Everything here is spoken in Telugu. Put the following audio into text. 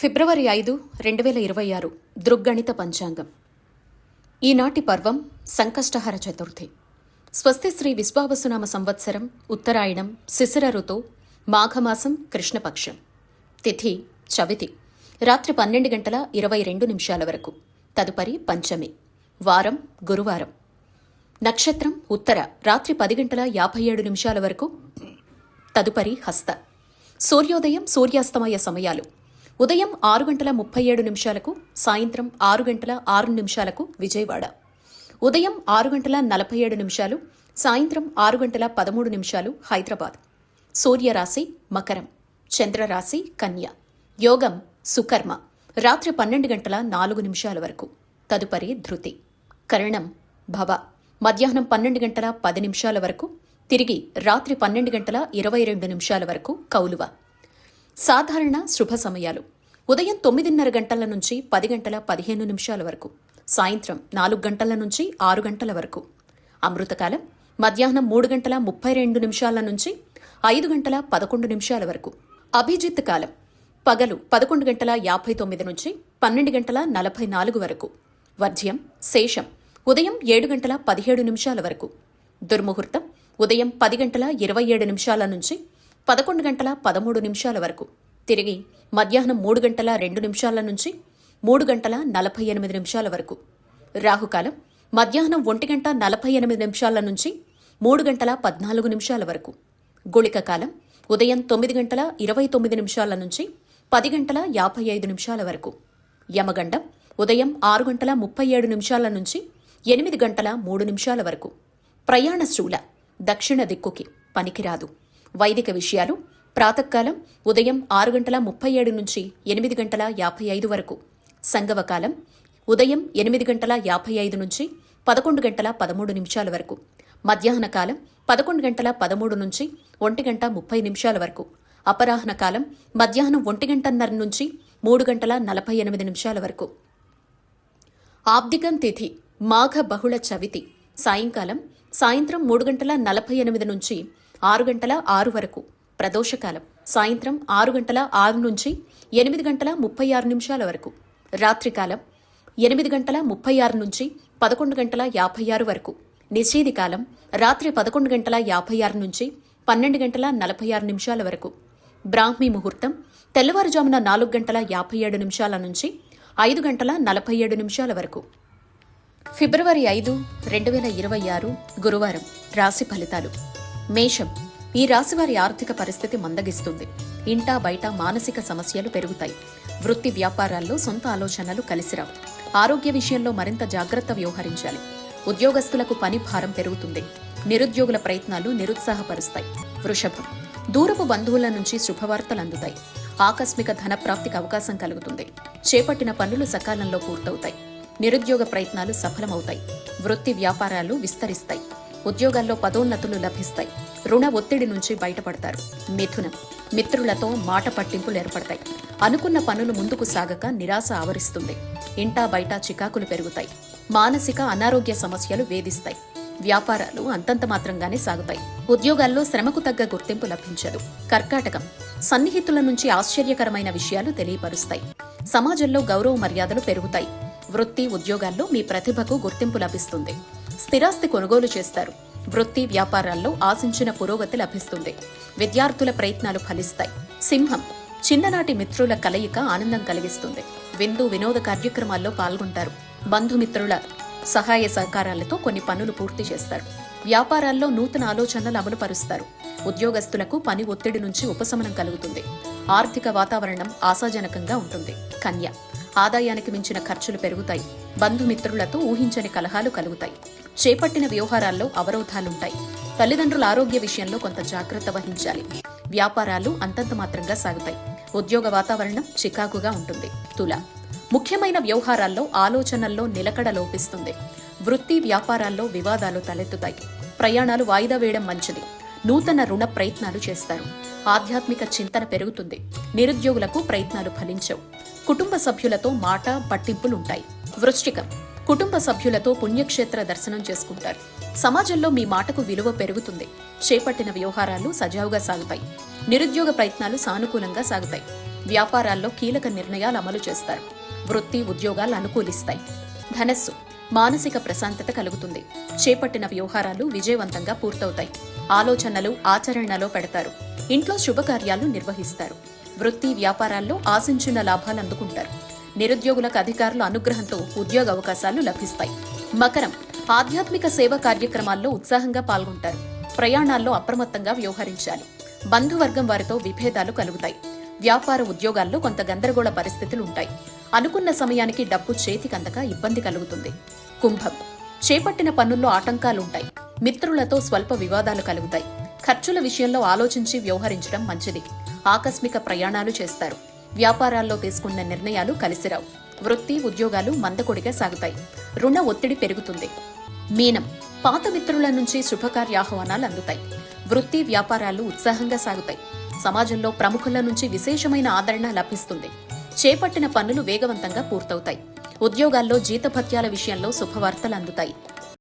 ఫిబ్రవరి ఐదు రెండు వేల ఇరవై ఆరు దృగ్గణిత పంచాంగం. ఈనాటి పర్వం సంకష్టహర చతుర్థి. స్వస్తి శ్రీ విశ్వావసునామ సంవత్సరం ఉత్తరాయణం శిశిర ఋతు మాఘమాసం కృష్ణపక్షం. తిథి చవితి. రాత్రి పన్నెండు గంటల ఇరవై రెండు నిమిషాల వరకు. తదుపరి పంచమి. వారం గురువారం. నక్షత్రం ఉత్తర. రాత్రి పది గంటల యాభై ఏడు నిమిషాల వరకు. తదుపరి హస్త. సూర్యోదయం సూర్యాస్తమయ సమయాలు. ఉదయం ఆరు గంటల ముప్పై ఏడు నిమిషాలకు సాయంత్రం ఆరు గంటల ఆరు నిమిషాలకు విజయవాడ. ఉదయం ఆరు గంటల నలభై ఏడు నిమిషాలు సాయంత్రం ఆరు గంటల పదమూడు నిమిషాలు హైదరాబాద్. సూర్యరాశి మకరం చంద్రరాశి కన్య. యోగం సుకర్మ. రాత్రి పన్నెండు గంటల నాలుగు నిమిషాల వరకు. తదుపరి ధృతి. కరణం భవ. మధ్యాహ్నం పన్నెండు గంటల పది నిమిషాల వరకు. తిరిగి రాత్రి పన్నెండు గంటల ఇరవై రెండు నిమిషాల వరకు కౌలువ. సాధారణ శుభ సమయాలు. ఉదయం తొమ్మిదిన్నర గంటల నుంచి పది గంటల పదిహేను నిమిషాల వరకు సాయంత్రం నాలుగు గంటల నుంచి ఆరు గంటల వరకు. అమృతకాలం మధ్యాహ్నం మూడు గంటల ముప్పై రెండు నిమిషాల నుంచి ఐదు గంటల పదకొండు నిమిషాల వరకు. అభిజిత్ కాలం పగలు పదకొండు గంటల యాభై తొమ్మిది నుంచి పన్నెండు గంటల నలభై నాలుగు వరకు. వర్జ్యం శేషం ఉదయం ఏడు గంటల పదిహేడు నిమిషాల వరకు. దుర్ముహూర్తం ఉదయం పది గంటల ఇరవై ఏడు నిమిషాల నుంచి పదకొండు గంటల పదమూడు నిమిషాల వరకు. తిరిగి మధ్యాహ్నం మూడు గంటల రెండు నిమిషాల నుంచి మూడు గంటల నలభై ఎనిమిది నిమిషాల వరకు. రాహుకాలం మధ్యాహ్నం ఒంటి గంట నలభై ఎనిమిది నిమిషాల నుంచి మూడు గంటల పద్నాలుగు నిమిషాల వరకు. గుళిక కాలం ఉదయం తొమ్మిది గంటల ఇరవై తొమ్మిది నిమిషాల నుంచి పది గంటల యాభై ఐదు నిమిషాల వరకు. యమగండం ఉదయం ఆరు గంటల ముప్పై ఏడు నిమిషాల నుంచి ఎనిమిది గంటల మూడు నిమిషాల వరకు. ప్రయాణ శూల దక్షిణ దిక్కుకి పనికిరాదు. వైదిక విషయాలు ప్రాతకాలం ఉదయం ఆరు గంటల ముప్పై ఏడు నుంచి ఎనిమిది గంటల యాభై ఐదు వరకు. సంగవకాలం ఉదయం ఎనిమిది గంటల యాభై ఐదు నుంచి పదకొండు గంటల పదమూడు నిమిషాల వరకు. మధ్యాహ్న కాలం పదకొండు గంటల పదమూడు నుంచి ఒంటి గంట ముప్పై నిమిషాల వరకు. అపరాహ్న కాలం మధ్యాహ్నం ఒంటి గంటన్నర నుంచి మూడు గంటల నలభై ఎనిమిది నిమిషాల వరకు. ఆబ్దికం తిథి మాఘ బహుళ చవితి. సాయంకాలం సాయంత్రం మూడు గంటల నలభై ఎనిమిది నుంచి ఆరు గంటల ఆరు వరకు. ప్రదోషకాలం. సాయంత్రం ఆరు గంటల ఆరు నుంచి ఎనిమిది గంటల ముప్పై ఆరు నిమిషాల వరకు. రాత్రికాలం ఎనిమిది గంటల ముప్పై ఆరు నుంచి పదకొండు గంటల యాభై ఆరు వరకు. నిషేధి కాలం రాత్రి పదకొండు గంటల యాభై ఆరు నుంచి పన్నెండు గంటల నలభై ఆరు నిమిషాల వరకు. బ్రాహ్మీ ముహూర్తం తెల్లవారుజామున నాలుగు గంటల యాభై ఏడు నిమిషాల నుంచి ఐదు గంటల నలభై ఏడు నిమిషాల వరకు. ఫిబ్రవరి ఐదు రెండు వేల ఇరవై ఆరు గురువారం. రాశి ఫలితాలు. మేషం ఈ రాశివారి ఆర్థిక పరిస్థితి మందగిస్తుంది. ఇంటా బయట మానసిక సమస్యలు పెరుగుతాయి. వృత్తి వ్యాపారాల్లో సొంత ఆలోచనలు కలిసిరావు ఆరోగ్య విషయంలో మరింత జాగ్రత్త వ్యవహరించాలి. ఉద్యోగస్తులకు పని భారం పెరుగుతుంది. నిరుద్యోగుల ప్రయత్నాలు నిరుత్సాహపరుస్తాయి. వృషభం. దూరపు బంధువుల నుంచి శుభవార్తలు అందుతాయి. ఆకస్మిక ధనప్రాప్తికి అవకాశం కలుగుతుంది. చేపట్టిన పనులు సకాలంలో పూర్తవుతాయి. నిరుద్యోగ ప్రయత్నాలు సఫలమవుతాయి. వృత్తి వ్యాపారాలు విస్తరిస్తాయి. ఉద్యోగాల్లో పదోన్నతులు లభిస్తాయి. రుణ ఒత్తిడి నుంచి బయటపడతారు. మిథునం. మిత్రులతో మాట పట్టింపులు ఏర్పడతాయి. అనుకున్న పనులు ముందుకు సాగక నిరాశ ఆవరిస్తుంది. ఇంటా బయట చికాకులు పెరుగుతాయి. మానసిక అనారోగ్య సమస్యలు వేధిస్తాయి. వ్యాపారాలు అంతంత మాత్రంగానే సాగుతాయి. ఉద్యోగాల్లో శ్రమకు తగ్గ గుర్తింపు లభించదు. కర్కాటకం. సన్నిహితుల నుంచి ఆశ్చర్యకరమైన విషయాలు తెలియపరుస్తాయి. సమాజంలో గౌరవ మర్యాదలు పెరుగుతాయి. వృత్తి ఉద్యోగాల్లో మీ ప్రతిభకు గుర్తింపు లభిస్తుంది. స్థిరాస్తి కొనుగోలు చేస్తారు. వృత్తి వ్యాపారాల్లో ఆశించిన పురోగతి లభిస్తుంది. విద్యార్థుల ప్రయత్నాలు ఫలిస్తాయి. సింహం చిన్ననాటి మిత్రుల కలయిక ఆనందం కలిగిస్తుంది. విందు వినోద కార్యక్రమాల్లో పాల్గొంటారు. బంధుమిత్రుల సహాయ సహకారాలతో కొన్ని పనులు పూర్తి చేస్తారు. వ్యాపారాల్లో నూతన ఆలోచనలు అమలుపరుస్తారు. ఉద్యోగస్తులకు పని ఒత్తిడి నుంచి ఉపశమనం కలుగుతుంది. ఆర్థిక వాతావరణం ఆశాజనకంగా ఉంటుంది. కన్య ఆదాయానికి మించిన ఖర్చులు పెరుగుతాయి. బంధుమిత్రులతో ఊహించని కలహాలు కలుగుతాయి. చేపట్టిన వ్యవహారాల్లో అవరోధాలుంటాయి. తల్లిదండ్రుల ఆరోగ్య విషయంలో కొంత జాగ్రత్త వహించాలి. వ్యాపారాలు అంతంత మాత్రంగా సాగుతాయి. ఉద్యోగ వాతావరణం చికాకుగా ఉంటుంది. తుల. ముఖ్యమైన వ్యవహారాల్లో ఆలోచనల్లో నిలకడ లోపిస్తుంది. వృత్తి వ్యాపారాల్లో వివాదాలు తలెత్తుతాయి. ప్రయాణాలు వాయిదా వేయడం మంచిది. నూతన రుణ ప్రయత్నాలు చేస్తారు. ఆధ్యాత్మిక చింతన పెరుగుతుంది. నిరుద్యోగులకు ప్రయత్నాలు ఫలించవు. కుటుంబ సభ్యులతో మాట పట్టింపులుంటాయి. వృశ్చికం. కుటుంబ సభ్యులతో పుణ్యక్షేత్ర దర్శనం చేసుకుంటారు. సమాజంలో మీ మాటకు విలువ పెరుగుతుంది. చేపట్టిన వ్యవహారాలు సజావుగా సాగుతాయి. నిరుద్యోగ ప్రయత్నాలు సానుకూలంగా సాగుతాయి. వ్యాపారాల్లో కీలక నిర్ణయాలు అమలు చేస్తారు. వృత్తి ఉద్యోగాలు అనుకూలిస్తాయి. ధనస్సు మానసిక ప్రశాంతత కలుగుతుంది. చేపట్టిన వ్యవహారాలు విజయవంతంగా పూర్తవుతాయి. ఆలోచనలు ఆచరణలో పెడతారు. ఇంట్లో శుభకార్యాలు నిర్వహిస్తారు. వృత్తి వ్యాపారాల్లో ఆశించిన లాభాలు అందుకుంటారు. నిరుద్యోగులకు అధికారుల అనుగ్రహంతో ఉద్యోగ అవకాశాలు లభిస్తాయి. మకరం ఆధ్యాత్మిక సేవ కార్యక్రమాల్లో ఉత్సాహంగా పాల్గొంటారు. ప్రయాణాల్లో అప్రమత్తంగా వ్యవహరించాలి. బంధువర్గం వారితో విభేదాలు కలుగుతాయి. వ్యాపార ఉద్యోగాల్లో కొంత గందరగోళ పరిస్థితులు ఉంటాయి. అనుకున్న సమయానికి డబ్బు చేతికందక ఇబ్బంది కలుగుతుంది. కుంభం చేపట్టిన పనుల్లో ఆటంకాలుంటాయి. మిత్రులతో స్వల్ప వివాదాలు కలుగుతాయి. ఖర్చుల విషయంలో ఆలోచించి వ్యవహరించడం మంచిది. ఆకస్మిక ప్రయాణాలు చేస్తారు. వ్యాపారాల్లో తీసుకున్న నిర్ణయాలు కలిసిరావు. వృత్తి ఉద్యోగాలు మందకొడిగా సాగుతాయి. రుణ ఒత్తిడి పెరుగుతుంది. మీనం పాత మిత్రుల నుంచి శుభకార్యాహ్వానాలు అందుతాయి. వృత్తి వ్యాపారాలు ఉత్సాహంగా సాగుతాయి. సమాజంలో ప్రముఖుల నుంచి విశేషమైన ఆదరణ లభిస్తుంది. చేపట్టిన పనులు వేగవంతంగా పూర్తవుతాయి. ఉద్యోగాల్లో జీతభత్యాల విషయంలో శుభవార్తలు అందుతాయి.